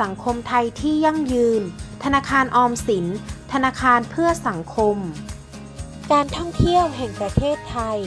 สังคมไทยที่ยั่งยืน ธนาคารออมสิน ธนาคารเพื่อสังคม การท่องเที่ยวแห่งประเทศไทย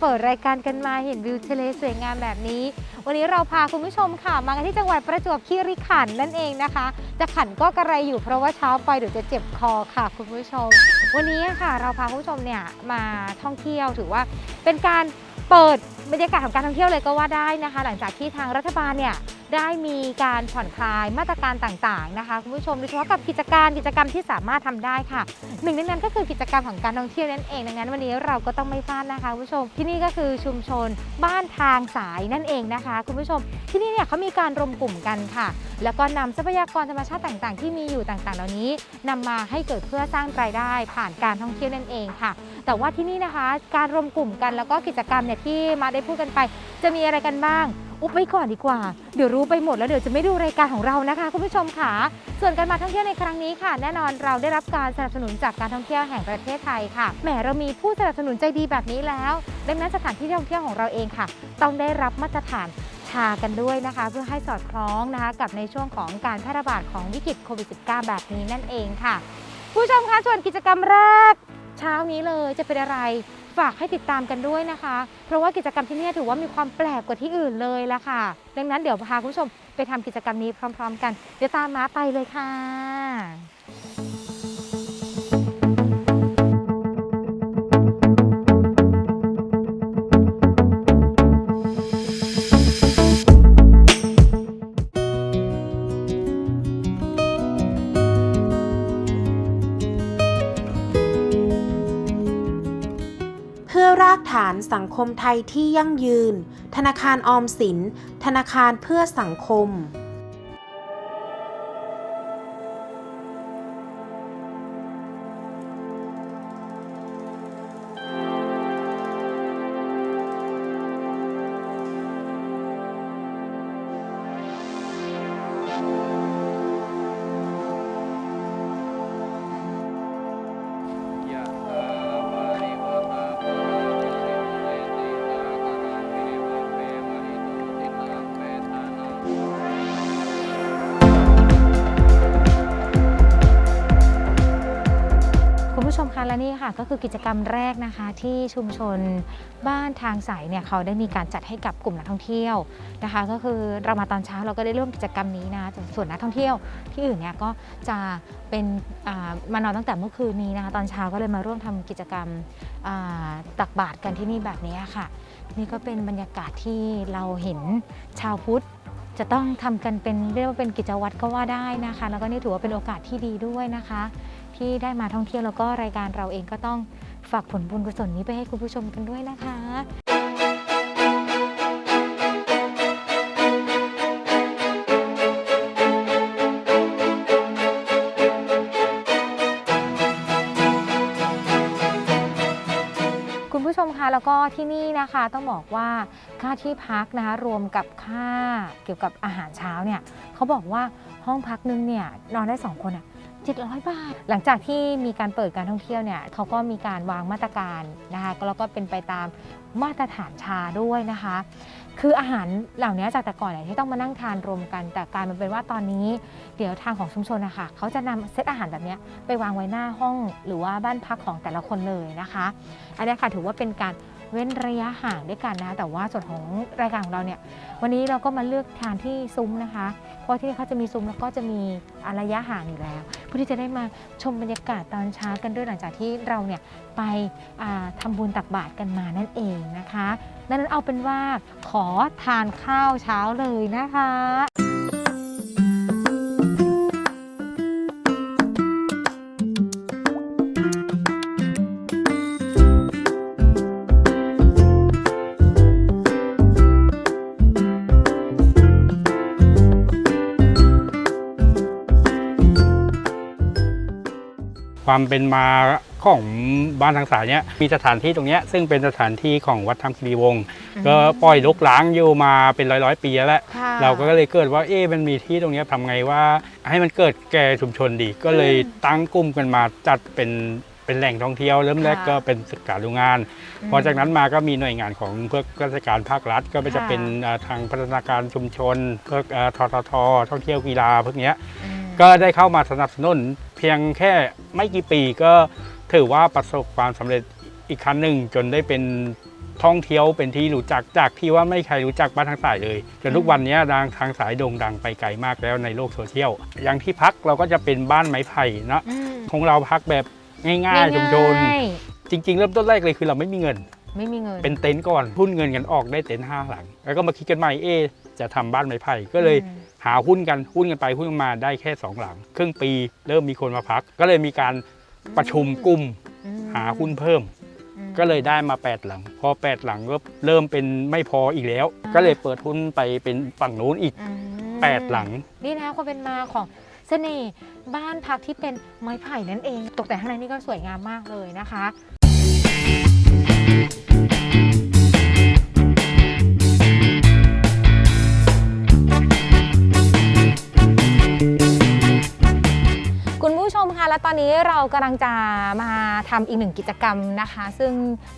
เปิดรายการกันมาเห็นวิวทะเลสวยงามแบบนี้ วันนี้เราพาคุณผู้ชมค่ะ มากันที่จังหวัดประจวบคีรีขันธ์นั่นเองนะคะ จะขันก็กระไรอยู่เพราะว่าเช้าไปเดี๋ยวจะเจ็บคอค่ะคุณผู้ชม วันนี้ค่ะ เราพาคุณผู้ชมเนี่ยมาท่องเที่ยวถือว่าเป็นการเปิดบรรยากาศของการท่องเที่ยวเลยก็ว่าได้นะคะ หลังจากที่ทางรัฐบาลเนี่ย ได้มีการผ่อนคลายมาตรการต่างๆนะคะคุณผู้ชมโดยเฉพาะกับกิจการกิจกรรมที่สามารถทำได้ค่ะหนึ่งในนั้นก็คือกิจกรรมของการท่องเที่ยวนั่นเองดังนั้นวันนี้เราก็ต้องไม่พลาดนะคะคุณผู้ชมที่นี่ก็คือชุมชนบ้านทางสายนั่นเองนะคะ คุณผู้ชม ที่นี่เนี่ยเขามีการรวมกลุ่มกันค่ะ แล้วก็นำทรัพยากรธรรมชาติต่างๆ ที่มีอยู่ต่างๆ เหล่านี้นำมาให้เกิดเพื่อสร้างรายได้ ผ่านการท่องเที่ยวนั่นเองค่ะ แต่ว่าที่นี่นะคะการรวมกลุ่มกันแล้วก็กิจกรรมเนี่ยที่มาได้พูดกันไป จะมีอะไรกันบ้าง อุบไปก่อนดีกว่า เดี๋ยวรู้ไปหมดแล้วเดี๋ยวจะไม่ดูรายการของเรานะคะ คุณผู้ชมค่ะ ส่วนการมาท่องเที่ยวในครั้งนี้ค่ะ แน่นอนเราได้รับการสนับสนุนจากการท่องเที่ยวแห่งประเทศไทยค่ะ แหมเรามีผู้สนับสนุนใจดีแบบนี้แล้ว ดังนั้นสถานที่ท่องเที่ยวของเราเองค่ะ ต้องได้รับมาตรฐานชากันด้วยนะคะ เพื่อให้สอดคล้องนะคะ กับในช่วงของการแพร่ระบาดของวิกฤตโควิด -19 แบบนี้นั่นเองค่ะ ผู้ชมคะส่วนกิจกรรมแรก เช้านี้เลยจะเป็นอะไร ฝากให้ติดตามกันด้วยนะคะ เพราะว่ากิจกรรมที่นี่ถือว่ามีความแปลกกว่าที่อื่นเลยละค่ะ ดังนั้นเดี๋ยวพาคุณผู้ชมไปทำกิจกรรมนี้พร้อม ๆ กัน เดี๋ยวตามมาไปเลยค่ะ คมไทยที่ยั่งยืน ธนาคารออมสิน ธนาคารเพื่อสังคม และนี่ค่ะก็คือกิจกรรมแรกนะคะที่ชุมชนบ้านทางสายเนี่ยเขาได้มีการจัดให้กับกลุ่มนักท่องเที่ยวนะคะ ก็คือเรามาตอนเช้าเราก็ได้ร่วมกิจกรรมนี้นะส่วนนักท่องเที่ยวที่อื่นเนี่ยก็จะเป็นมานอนตั้งแต่เมื่อคืนนี้นะคะตอนเช้าก็เลยมาร่วมทำกิจกรรมตักบาตรกันที่นี่แบบนี้ค่ะ นี่ก็เป็นบรรยากาศที่เราเห็นชาวพุทธจะต้องทำกันเป็นเรียกว่าเป็นกิจวัตรก็ว่าได้นะคะ แล้วก็นี่ถือว่าเป็นโอกาสที่ดีด้วยนะคะ ที่ได้มาท่องเที่ยวแล้วก็รายการเราเองก็ต้องฝากผลบุญกุศลนี้ไปให้คุณผู้ชมกันด้วยนะคะคุณผู้ชมคะแล้วก็ที่นี่นะคะต้องบอกว่าค่าที่พักนะคะรวมกับค่าเกี่ยวกับอาหารเช้าเนี่ยเขาบอกว่าห้องพักนึงเนี่ยนอนได้สองคนอะ 700 บาท หลังจากที่มีการเปิดการท่องเที่ยวเนี่ยเขาก็มีการวางมาตรการนะคะแล้วก็เป็นไปตามมาตรฐานชาด้วยนะคะ คืออาหารเหล่านี้จากแต่ก่อนเนี่ยที่ต้องมานั่งทานรวมกัน แต่กลายมาเป็นว่าตอนนี้ เดี๋ยวทางของชุมชนนะคะเขาจะนำเซตอาหารแบบนี้ไปวางไว้หน้าห้องหรือว่าบ้านพักของแต่ละคนเลยนะคะ อันนี้ค่ะถือว่าเป็นการเว้นระยะห่างด้วยกันนะ แต่ว่าส่วนของรายการของเราเนี่ย วันนี้เราก็มาเลือกทานที่ซุ้มนะคะ เพราะที่นี่เขาจะมีซุ้มแล้วก็จะมีระยะห่างอยู่แล้ว เพื่อที่จะได้มาชมบรรยากาศตอนเช้ากันด้วยหลังจากที่เราเนี่ยไปทำทำบุญตักบาตรกันมานั่นเองนะคะดังนั้นเอาเป็นว่าขอทานข้าวเช้าเลยนะคะ ความเป็นมาของบ้านทางสายเนี้ยมีสถานที่ตรงเนี้ยซึ่งเป็นสถานที่ของวัดธรรมคีรีวงศ์ก็ปล่อยลกล้างอยู่มาเป็นร้อยร้อยๆปีแล้วค่ะ เราก็เลยเกิดว่าเอ๊ะมันมีที่ตรงเนี้ยทำไงว่า ให้มันเกิดแก่ชุมชนดี ก็เลยตั้งกลุ่มกันมาจัดเป็นเป็นแหล่งท่องเที่ยวเริ่มแรกค่ะก็เป็นศึกษาดูงาน พอจากนั้นมาก็มีหน่วยงานของเพื่อราชการภาครัฐ ก็จะเป็นอ่าทางพัฒนาการชุมชนเพื่ออ่าทททท่องเที่ยวกีฬาพวกเนี้ย อืม ก็ได้เข้ามาสนับสนุน เพียงแค่ไม่กี่ปีก็ถือว่าประสบความสำเร็จอีกครั้งหนึ่งจนได้เป็นท่องเที่ยวเป็นที่รู้จักจากที่ว่าไม่ใครรู้จักบ้านทางสายเลยจนทุกวันนี้ดังทางสายโด่งดังไปไกลมากแล้วในโลกโซเชียลอย่างที่พักเราก็จะเป็นบ้านไม้ไผ่นะอืมของเราพักแบบง่ายๆชุมชนง่ายจริง ๆ เริ่มต้นแรกเลยคือเราไม่มีเงินๆไม่มีเงิน เป็นเต็นท์ก่อนหุ้นเงินกันออกได้เต็นท์ห้าหลัง แล้วก็มาคิดกันใหม่เอ๊ะจะทำบ้านไม้ไผ่ก็เลยอืม หาหุ้นกันหุ้นกันไปหุ้นกันมาได้แค่ 2 หลัง ครึ่งปีเริ่มมีคนมาพัก ก็เลยมีการประชุมกลุ่มอืมหาหุ้นเพิ่มอืมก็เลยได้มา 8 หลัง พอ 8 หลังก็เริ่มเป็นไม่พออีกแล้ว ก็เลยเปิดหุ้นไปเป็นฝั่งนู้นอีกอืม8หลัง นี่นะความเป็นมาของเสน่ห์บ้านพักที่เป็นไม้ไผ่นั่นเอง ตกแต่งข้างในนี่ก็สวยงามมากเลยนะคะ และตอนนี้เรากำลังจะมาทำอีกหนึ่งกิจกรรมนะคะ ซึ่ง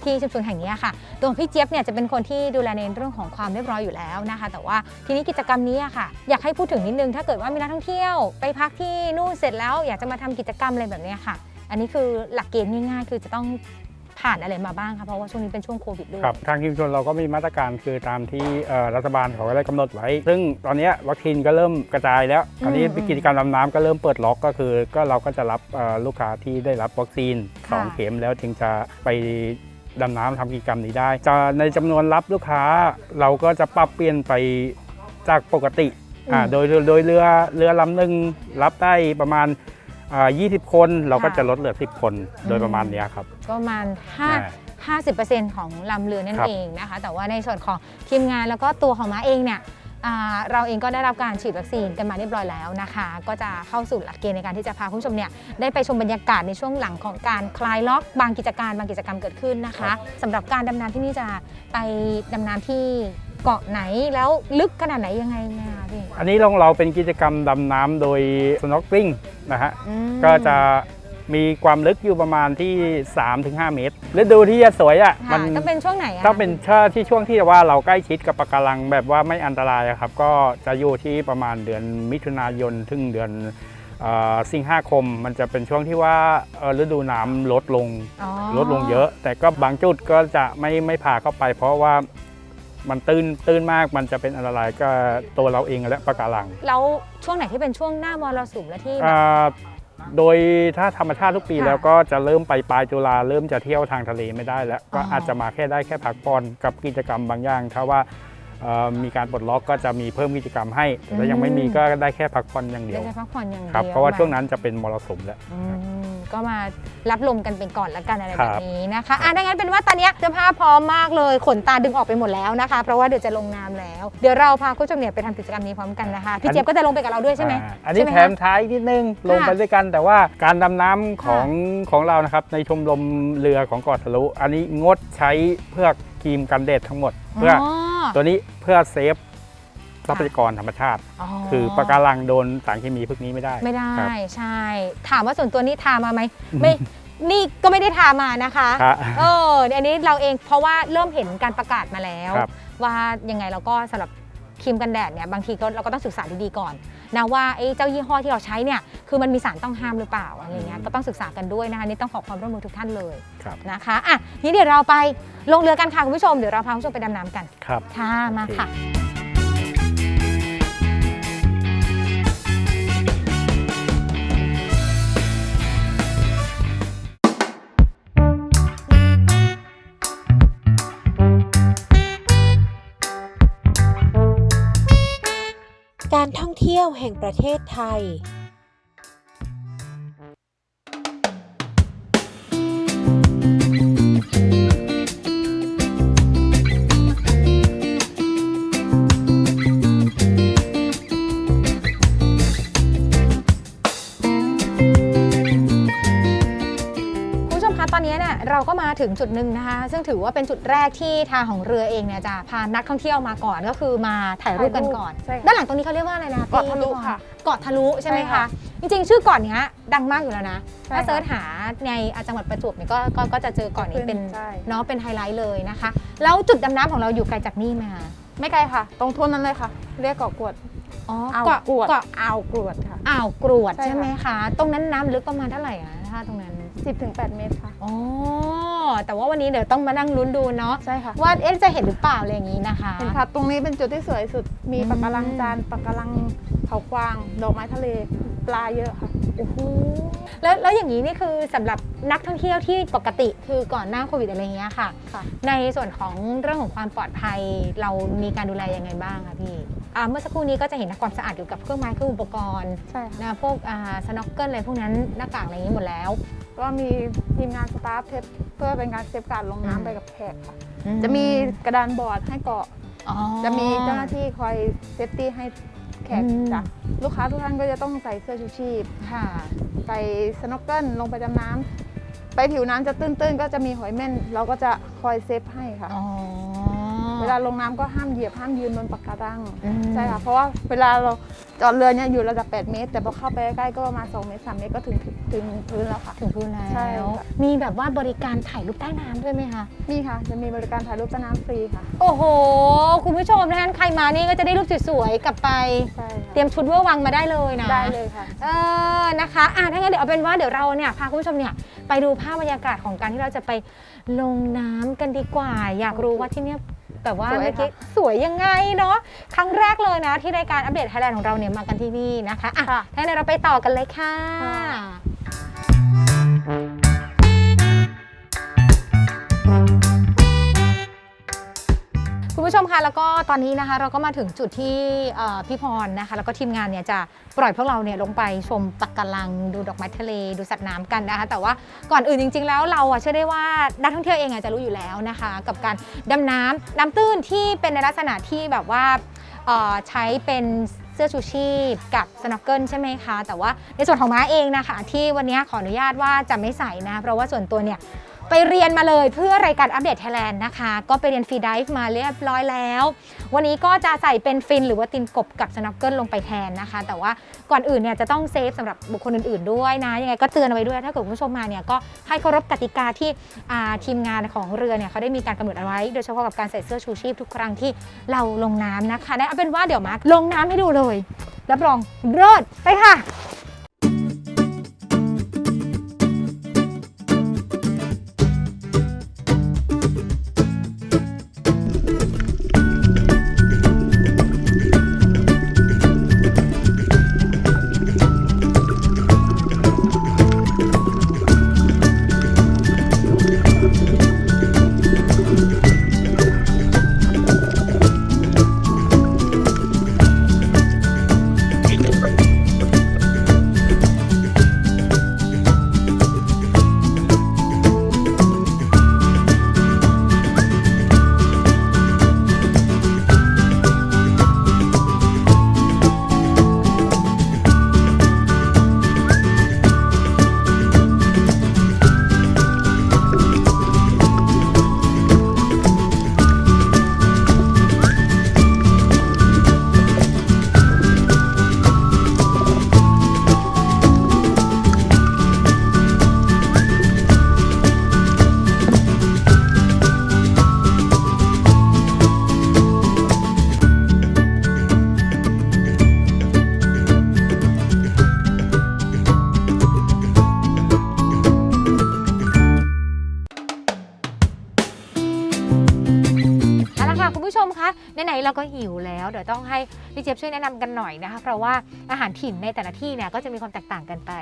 ที่ชุมชนแห่งนี้ค่ะ ตัวพี่เจี๊ยบเนี่ยจะเป็นคนที่ดูแลในเรื่องของความเรียบร้อยอยู่แล้วนะคะ แต่ว่าทีนี้กิจกรรมนี้ค่ะ อยากให้พูดถึงนิดนึง ถ้าเกิดว่ามีนักท่องเที่ยวไปพักที่นู่นเสร็จแล้วอยากจะมาทำกิจกรรมอะไรแบบนี้ค่ะ อันนี้คือหลักเกณฑ์ง่ายๆ คือจะต้อง ผ่านอะไรมาบ้างคะเพราะว่าช่วงนี้เป็นช่วงโควิดด้วย ครับ ทางชุมชนเราก็มีมาตรการคือตามที่เอ่อรัฐบาลเขาก็ได้กำหนดไว้ ซึ่งตอนเนี้ยวัคซีนก็เริ่มกระจายแล้วตอนนี้อืมกิจกรรมดำน้ำก็เริ่มเปิดล็อกก็คือ ก็เราก็จะรับเอ่อลูกค้าที่ได้รับวัคซีนสองค่ะ เข็มแล้วถึงจะไปดำน้ำทำกิจกรรมนี้ได้จะในจำนวนรับลูกค้าเราก็จะปรับเปลี่ยนไปจากปกติอ่าโดยโดยโดยเรือเรือลำหนึ่งรับได้ประมาณอ่า20 คน เราก็จะลดเหลือ 10 คนโดยประมาณเนี้ยครับก็ ประมาณอ่า5 50%ของลำเรือนั่นครับเองนะคะ แต่ว่าในส่วนของทีมงานแล้วก็ตัวของม้าเองเนี่ยอ่าเราเองก็ได้รับการฉีดวัคซีนกันมาเรียบร้อยแล้วนะคะ ก็จะเข้าสู่หลักเกณฑ์ในการที่จะพาคุณผู้ชมเนี่ยได้ไปชมบรรยากาศในช่วงหลังของการคลายล็อกบางกิจการบางกิจกรรมเกิดขึ้นนะคะสำหรับการดำน้ำที่นี่จะไปดำน้ำที่เกาะไหนแล้วลึกขนาดไหนยังไงเนะคะพี่อันนี้ของเราเป็นกิจกรรมดำน้ำโดย snorkeling นะฮะอืมก็จะ มีความลึกอยู่ประมาณที่ 3-5 เมตรฤดูที่จะสวยอะค่ะมันต้องเป็นช่วงไหนอะถ้าเป็นช่วงที่ช่วงที่ว่าเราใกล้ชิดกับปะการังแบบว่าไม่อันตรายอะครับ ก็จะอยู่ที่ประมาณเดือนมิถุนายนถึงเดือนเอ่อสิงหาคม มันจะเป็นช่วงที่ว่าเอ่อฤดูน้ำลดลง อ๋อลดลงเยอะ แต่ก็บางจุดก็จะไม่ไม่พาเข้าไป เพราะว่ามันตื้นตื้นมากมันจะเป็นอันตรายก็ตัวเราเองและปะการังแล้วช่วงไหนที่เป็นช่วงหน้ามรสุมและที่แบบ อ่า โดยถ้าธรรมชาติทุกปีค่ะแล้วก็จะเริ่มไปปลายตุลาเริ่มจะเที่ยวทางทะเลไม่ได้แล้ว ก็อ๋อออาจจะมาแค่ได้แค่พักผ่อนกับกิจกรรมบางอย่างถ้าว่าเอ่อมีการปลดล็อกก็จะมีเพิ่มกิจกรรมให้แต่ยังไม่มีก็ได้แค่พักผ่อนอย่างเดียวได้พักผ่อนอย่างเดียวครับเพราะว่าช่วงนั้นจะเป็นมรสุมแล้วอืม ก็มารับลมกันเป็นก่อนละกันอะไรครัแบบบนี้นะคะอะดังนั้นเป็นว่าตอนเนี้ยเสื้อผ้าพร้อมมากเลย ขนตาดึงออกไปหมดแล้วนะคะ เพราะว่าเดี๋ยวจะลงน้ำแล้ว เดี๋ยวเราพาคุณผู้ชมเนี่ยไปทำกิจกรรมนี้พร้อมกันนะคะ พี่เจี๊ยบก็จะลงไปกับเราด้วยใช่ไหมอ่าอันนี้ใช่ไหแถมท้ายนิดนึงลงไปด้วยกัน แต่ว่าการดำน้ำของของเรานะครับในชมรมเรือของเกาะทะลุ อันนี้งดใช้เพื่อครีมกันแดดทั้งหมด เพื่ออตัวนี้เพื่อเซฟ ทรัพยากรธรรมชาติ คือปะการังโดนสารเคมีพวกนี้ไม่ได้ ไม่ได้ครับใช่ ถามว่าส่วนตัวนี้ทามาไหมไม่นี่ก็ไม่ได้ทามานะคะครับเอออันนี้เราเองเพราะว่าเริ่มเห็นการประกาศมาแล้วครับว่ายังไงเราก็สำหรับครีมกันแดดเนี่ยบางทีก็เราก็ต้องศึกษาดีๆก่อนนะว่าไอ้เจ้ายี่ห้อที่เราใช้เนี่ยคือมันมีสารต้องห้ามหรือเปล่าอะไรเงี้ยก็ต้องศึกษากันด้วยนะคะนี่ต้องขอความร่วมมือทุกท่านเลยครับนะคะอะทีนี้เดี๋ยวเราไปลงเรือกันค่ะคุณผู้ชมเดี๋ยวเราพาคุณผู้ชมไปดำน้ำกันครับค่ะมาค่ะ ยวแห่งประเทศไทย ถึงจุดหนึ่งนะคะ ซึ่งถือว่าเป็นจุดแรกที่ทางของเรือเองเนี่ยจะพานักท่องเที่ยวมาก่อนก็คือมาถ่ายรูปกันก่อนใช่ค่ะด้านหลังตรงนี้เขาเรียกว่าอะไรนะเกาะทะลุพี่ค่ะเกาะทะลุใช่ไหมใช่คะค่ะจริงๆ ชื่อเกาะเนี้ยดังมากอยู่แล้วนะใช่ถ้าค่ะเซิร์ชหาในอะจังหวัดประจวบเนี่ยก็ก็ก็จะเจอเกาะนี้เป็นใช่ เนาะเป็นไฮไลท์เลยนะคะ แล้วจุดดำน้ำของเราอยู่ไกลจากนี่ไหมคะ ไม่ไกลค่ะ ตรงทุ่นนั้นเลยค่ะ เรียกเกาะกวด อ๋ออ่าวเกาะกรวดเกาะอ่าวกรวดค่ะ อ่าวกรวดใช่ค่ะใช่ไหมคะ ตรงนั้นน้ำลึกประมาณเท่าไหร่อะถ้าตรงนั้น 10ถึง8เมตรค่ะ อ๋อ แต่ว่าวันนี้เดี๋ยวต้องมานั่งลุ้นดูเนาะใช่ค่ะ ว่าเอ๊ะจะเห็นหรือเปล่าอะไรอย่างนี้นะคะ เห็นค่ะตรงนี้เป็นจุดที่สวยสุด มีอืม ปะการังจานปะการังเขากวาง ดอกไม้ทะเล ปลาเยอะค่ะโอ้โหแล้วแล้วอย่างนี้นี่คือสำหรับนักท่องเที่ยวที่ปกติคือก่อนหน้าโควิดอะไรอย่างเงี้ยค่ะ ค่ะ ในส่วนของเรื่องของความปลอดภัยเรามีการดูแลยังไงบ้างคะพี่อ่าเมื่อสักครู่นี้ก็จะเห็นความสะอาดเกี่ยวกับเครื่องไม้เครื่องอุปกรณ์ใช่ค่ะ นะพวกอ่าสโนว์เกิลอะไรพวกนั้นหน้ากากอะไรอย่างนี้หมดแล้ว ก็มีทีมงานสตาฟเทปเพื่อเป็นการเซฟการลงอืม น้ำไปกับแขกค่ะ จะมีกระดานบอร์ดให้เกาะ อ๋อจะมีเจ้าหน้าที่คอยเซฟตี้ให้ แขกอืมจ้ะลูกค้าทุกท่านก็จะต้องใส่เสื้อชูชีพค่ะใส่สโนว์เกิลลงไปดำน้ำไปผิวน้ำจะตื้นๆ ก็จะมีหอยเม่น เราก็จะคอยเซฟให้ค่ะ อ๋อ เวลาลงน้ำก็ห้ามเหยียบห้ามยืนบนปะการังอืม ใช่ค่ะเพราะว่าเวลาเราจอดเรือเนี่ยอยู่ระดับ 8 เมตร แต่พอเข้าไปใกล้ๆก็ประมาณ2เมตร3เมตรก็ถึงถึงพื้นแล้วค่ะ ถึงพื้นแล้วใช่ค่ะ มีแบบว่าบริการถ่ายรูปใต้น้ำด้วยไหมคะมีค่ะ จะมีบริการถ่ายรูปใต้น้ำฟรีค่ะ โอ้โห คุณผู้ชมนะคะใครมานี่ก็จะได้รูปสวยๆกลับไป ใช่ค่ะเตรียมชุดเวอร์วังมาได้เลยนะ ได้เลยค่ะ เออนะคะอะถ้างั้นเดี๋ยวเอาเป็นว่าเดี๋ยวเราเนี่ยพาคุณผู้ชมเนี่ยไปดูภาพบรรยากาศของการที่เราจะไปลงน้ำกันดีกว่า อยากรู้ว่าที่เนี่ย แบบว่าสวยเมื่อกี้ค่ะสวยยังไงเนาะครั้งแรกเลยนะ ที่รายการอัปเดตไทยแลนด์ของเราเนี่ยมากันที่นี่นะคะอะค่ะถ้างั้นเดี๋ยวเราไปต่อกันเลยค่ะ ผู้ชมคะแล้วก็ตอนนี้นะคะ เราก็มาถึงจุดที่พี่พรนะคะ แล้วก็ทีมงานเนี่ยจะปล่อยพวกเราเนี่ยลงไปชมปักการังดูดอกไม้ทะเลดูสัตว์น้ำกันนะคะ แต่ว่าก่อนอื่นจริง ๆ แล้วเราเชื่อได้ว่านักท่องเที่ยวเองอะจะรู้อยู่แล้วนะคะ กับการดำน้ำน้ำตื้นที่เป็นในลักษณะที่แบบว่าใช้เป็นเสื้อชูชีพกับสโนว์เกิลใช่ไหมคะ แต่ว่าในส่วนของม้าเองนะคะ ที่วันนี้ขออนุญาตว่าจะไม่ใส่นะ เพราะว่าส่วนตัวเนี่ย ไปเรียนมาเลยเพื่อรายการอัปเดตไทยแลนด์นะคะ ก็ไปเรียนฟรีดิฟมาเรียบร้อยแล้ว วันนี้ก็จะใส่เป็นฟินหรือว่าตินกบกับสโนว์เกิลลงไปแทนนะคะ แต่ว่าก่อนอื่นเนี่ยจะต้องเซฟสำหรับบุคคลอื่นๆด้วยนะ ยังไงก็เตือนเอาไว้ด้วย ถ้าเกิดคุณผู้ชมมาเนี่ยก็ให้เคารพกติกาที่ทีมงานของเรือเนี่ยเขาได้มีการกำหนดเอาไว้ โดยเฉพาะกับการใส่เสื้อชูชีพทุกครั้งที่เราลงน้ำนะคะได้เอาเป็นว่าเดี๋ยวมาร์คลงน้ำให้ดูเลยรับรองเลิศไปค่ะ เจี๊ยบช่วยแนะนำกันหน่อยนะคะเพราะว่าอาหารถิ่นในแต่ละที่เนี่ยก็จะมีความแตกต่างกันไป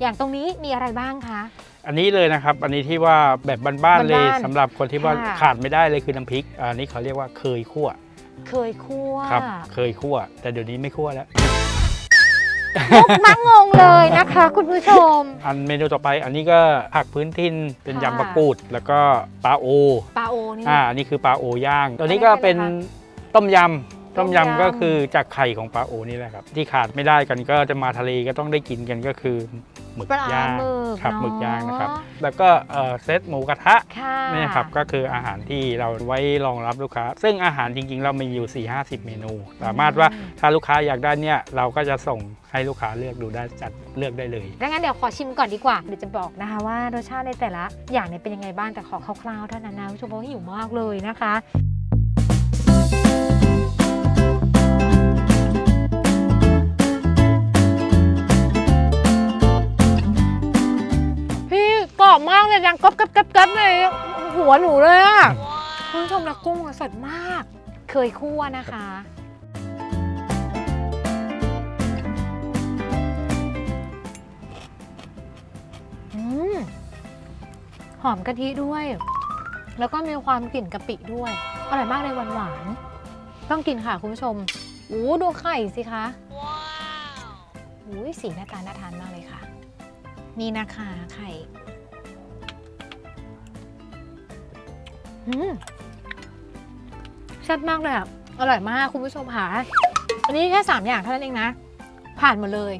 อย่างตรงนี้มีอะไรบ้างคะอันนี้เลยนะครับ อันนี้ที่ว่าแบบบ้านๆเลยบ้านๆสำหรับคนที่ว่าค่ะขาดไม่ได้เลยคือน้ำพริก อันนี้เขาเรียกว่าเคยคั่ว เคยคั่วครับ เคยคั่ว แต่เดี๋ยวนี้ไม่คั่วแล้วมักงงเลยนะคะคุณผู้ชม อันเมนูต่อไปอันนี้ก็ผักพื้นถิ่นเป็นค่ะยำปลากูด แล้วก็ปลาโอปลาโอนี่อ่าอันนี้คือปลาโอย่าง ตัวนี้ก็เป็นอะไรต้มยำ ต้ต้มมยำยำก็คือจากไข่ของปลาโอนี่แหละครับ ที่ขาดไม่ได้กันก็จะมาทะเลก็ต้องได้กินกันก็คือหมึกปลาย่างหมึกครับเนอะหมึกย่างนะครับ แล้วก็เอ่อเซตหมูกระทะค่ะนี่ครับก็คืออาหารที่เราไว้รองรับลูกค้า ซึ่งอาหารจริงๆ เรามีอยู่ 4 5 0 เมนู สามารถว่าถ้าลูกค้าอยากได้เนี่ยเราก็จะส่งให้ลูกค้าเลือกดูได้จัดเลือกได้เลยดังนั้นเดี๋ยวขอชิมก่อนดีกว่าเดี๋ยวจะบอกนะคะว่ารสชาติในแต่ละอย่างเนี่ยเป็นยังไงบ้างแต่ขอคร่าวๆเท่านั้นนะคุณผู้ชมเพราะว่าหิวมากเลยนะคะ มากเลยดังก๊อบก๊อบก๊อบก๊อบเลยหัวหนูเลยอะคุณผู้ชมนะกุ้งอะสดมาก เคยคั่วนะคะอืมหอมกะทิด้วย แล้วก็มีความกลิ่นกะปิด้วย อร่อยมากเลยหวานหวานๆต้องกินค่ะคุณผู้ชมอู้ดูไข่สิคะว้าวอุ้ยสีหน้าตาน่าทานมากเลยค่ะ นี่นะคะไข่ แซ่บมากเลยอะ อร่อยมากคุณผู้ชมค่ะอันนี้แค่ 3 อย่างเท่านั้นเองนะ ผ่านหมดเลย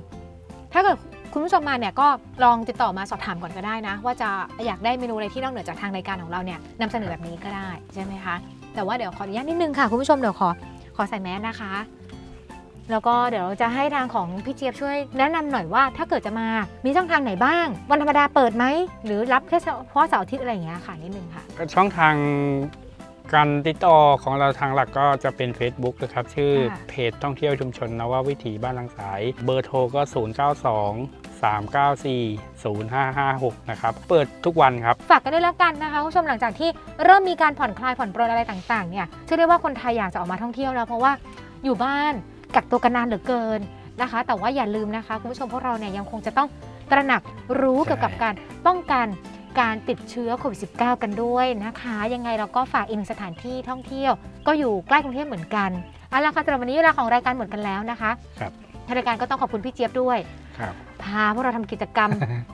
ถ้าเกิดคุณผู้ชมมาเนี่ยก็ลองติดต่อมาสอบถามก่อนก็ได้นะ ว่าจะอยากได้เมนูอะไรที่นอกเหนือจากทางรายการของเราเนี่ยนำเสนอแบบนี้ก็ได้ใช่ไหมคะ แต่ว่าเดี๋ยวขออนุญาตนิดนึงค่ะคุณผู้ชมเดี๋ยวขอขอใส่แมสนะคะ แล้วก็เดี๋ยวเราจะให้ทางของพี่เจี๊ยบช่วยแนะนำหน่อยว่าถ้าเกิดจะมามีช่องทางไหนบ้าง วันธรรมดาเปิดไหม หรือรับแค่เฉพาะเสาร์อาทิตย์อะไรอย่างเงี้ยค่ะนิดนึงค่ะ ช่องทางการติดต่อของเราทางหลักก็จะเป็น Facebook นะครับ ชื่อค่ะเพจท่องเที่ยวชุมชนนววิถีบ้านลังสาย เบอร์โทรก็ 092 394 0556 นะครับ เปิดทุกวันครับ ฝากกันด้วยแล้วกันนะคะคุณผู้ชมหลังจากที่เริ่มมีการผ่อนคลายผ่อนปรนอะไรต่างๆเนี่ยเชื่อได้ว่าคนไทยอยากจะออกมาท่องเที่ยวแล้วเพราะว่าอยู่บ้าน กักตัวกันนานเหลือเกินนะคะ แต่ว่าอย่าลืมนะคะคุณผู้ชมพวกเราเนี่ยยังคงจะต้องตระหนักรู้เกี่ยวกับการป้องกันการติดเชื้อโควิด -19 กันด้วยนะคะ ยังไงเราก็ฝากอีกหนึ่งสถานที่ท่องเที่ยว ก็อยู่ใกล้กรุงเทพเหมือนกันเอาละค่ะสำหรับวันนี้เวลาของรายการหมดกันแล้วนะคะครับทางรายการก็ต้องขอบคุณพี่เจี๊ยบด้วยครับพาพวกเราทำกิจกรรม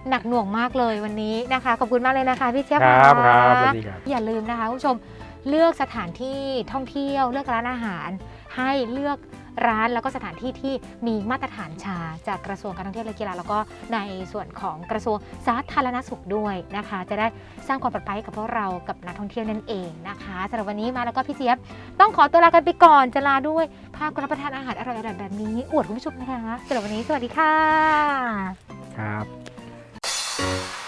หนักหน่วงมากเลยวันนี้นะคะ ขอบคุณมากเลยนะคะพี่เจี๊ยบครับะครับสวัสดีครับอย่าลืมนะคะคุณผู้ชมเลือกสถานที่ท่องเที่ยวเลือกร้านอาหาร ให้เลือกร้านแล้วก็สถานที่ที่มีมาตรฐานชาจากกระทรวงการท่องเที่ยวและกีฬาแล้วก็ในส่วนของกระทรวงสาธารณสุขด้วยนะคะ จะได้สร้างความปลอดภัยกับพวกเรากับนักท่องเที่ยวนั่นเองนะคะสำหรับวันนี้มาแล้วก็พี่เจี๊ยบต้องขอตัวลากันไปก่อนจะลาด้วยภาพการรับประทานอาหารอร่อยๆแบบนี้อวดคุณผู้ชมนะคะสำหรับวันนี้สวัสดีค่ะครับ